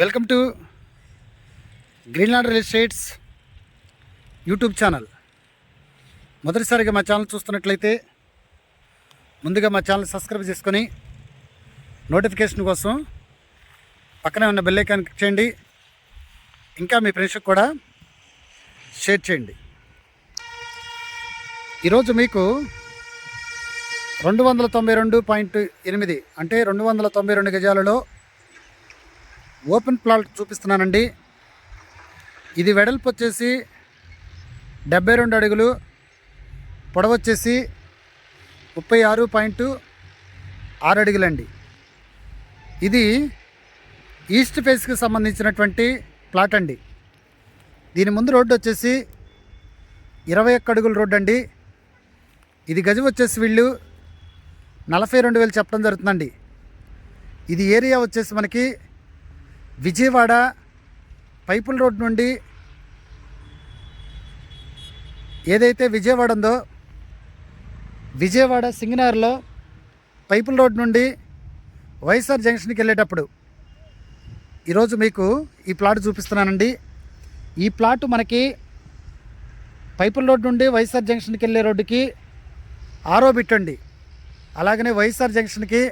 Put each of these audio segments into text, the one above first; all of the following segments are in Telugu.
Welcome to Greenland real estates YouTube channel. మొదటిసారిగా మా ఛానల్ చూస్తున్నట్లయితే ముందుగా మా ఛానల్ సబ్స్క్రైబ్ చేసుకొని నోటిఫికేషన్ కోసం పక్కనే ఉన్న బెల్ ఐకాన్ క్లిక్ చేయండి. ఇంకా మీ ఫ్రెండ్స్కి కూడా షేర్ చేయండి. ఈరోజు మీకు రెండు వందల తొంభై రెండు పాయింట్ ఎనిమిది అంటే రెండు వందల తొంభై రెండు గజాలలో ఓపెన్ ప్లాట్ చూపిస్తున్నానండి. ఇది వెడల్పు వచ్చేసి డెబ్బై రెండు అడుగులు పొడవచ్చేసి ముప్పై ఆరు పాయింట్ ఆరు అడుగులండి. ఇది ఈస్ట్ ఫేస్కి సంబంధించినటువంటి ప్లాట్ అండి. దీని ముందు రోడ్డు వచ్చేసి ఇరవై ఒక్క అడుగుల రోడ్డు అండి. ఇది గజం వచ్చేసి వీళ్ళు నలభై రెండు వేలు చెప్పడం జరుగుతుందండి. ఇది ఏరియా వచ్చేసి మనకి విజయవాడ పైపుల్ రోడ్ నుండి ఏదైతే విజయవాడ ఉందో విజయవాడ సింగనార్లో పైపుల్ రోడ్ నుండి వైఎస్ఆర్ జంక్షన్కి వెళ్ళేటప్పుడు ఈరోజు మీకు ఈ ప్లాట్ చూపిస్తున్నానండి. ఈ ప్లాట్ మనకి పైపుల్ రోడ్ నుండి వైఎస్ఆర్ జంక్షన్కి వెళ్ళే రోడ్డుకి ఆరో బిట్టండి అలాగనే వైఎస్ఆర్ జంక్షన్కి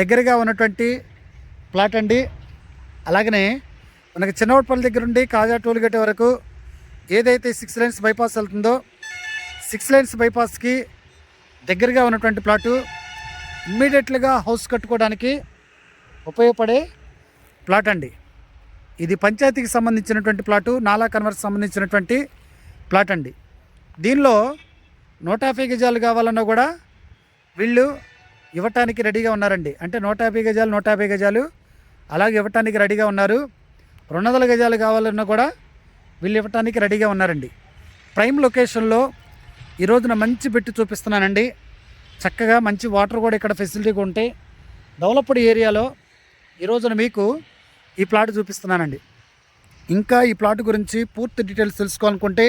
దగ్గరగా ఉన్నటువంటి ప్లాట్ అండి. అలాగనే మనకి చిన్నవడపల్లి దగ్గర నుండి కాజా టోల్ గేట్ వరకు ఏదైతే సిక్స్ లైన్స్ బైపాస్ వెళ్తుందో సిక్స్ లైన్స్ బైపాస్కి దగ్గరగా ఉన్నటువంటి ప్లాటు ఇమ్మీడియట్లుగా హౌస్ కట్టుకోవడానికి ఉపయోగపడే ప్లాట్ అండి. ఇది పంచాయతీకి సంబంధించినటువంటి ప్లాటు నాలా కన్వర్స్ సంబంధించినటువంటి ప్లాట్ అండి. దీనిలో నూట యాభై గజాలు కావాలన్నా కూడా వీళ్ళు ఇవ్వటానికి రెడీగా ఉన్నారండి. అంటే నూట యాభై గజాలు నూట యాభై గజాలు అలాగే ఇవ్వటానికి రెడీగా ఉన్నారు. రెండు వందల గజాలు కావాలన్నా కూడా వీళ్ళు ఇవ్వటానికి రెడీగా ఉన్నారండి. ప్రైమ్ లొకేషన్లో ఈ రోజున మంచి పెట్టి చూపిస్తున్నానండి. చక్కగా మంచి వాటర్ కూడా ఇక్కడ ఫెసిలిటీగా ఉంటే డెవలప్డ్ ఏరియాలో ఈ రోజున మీకు ఈ ప్లాట్ చూపిస్తున్నానండి. ఇంకా ఈ ప్లాట్ గురించి పూర్తి డీటెయిల్స్ తెలుసుకోవాలనుకుంటే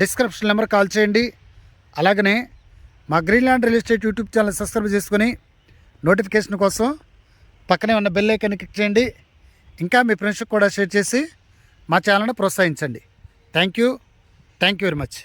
డిస్క్రిప్షన్ నెంబర్ కాల్ చేయండి. అలాగనే మా Greenland real estate YouTube channel subscribe చేసుకొని నోటిఫికేషన్ కోసం పక్కనే ఉన్న బెల్ ఐకాన్ క్లిక్ చేయండి. ఇంకా మీ ఫ్రెండ్స్కి కూడా షేర్ చేసి మా ఛానల్ను ప్రోత్సహించండి. Thank you thank you very much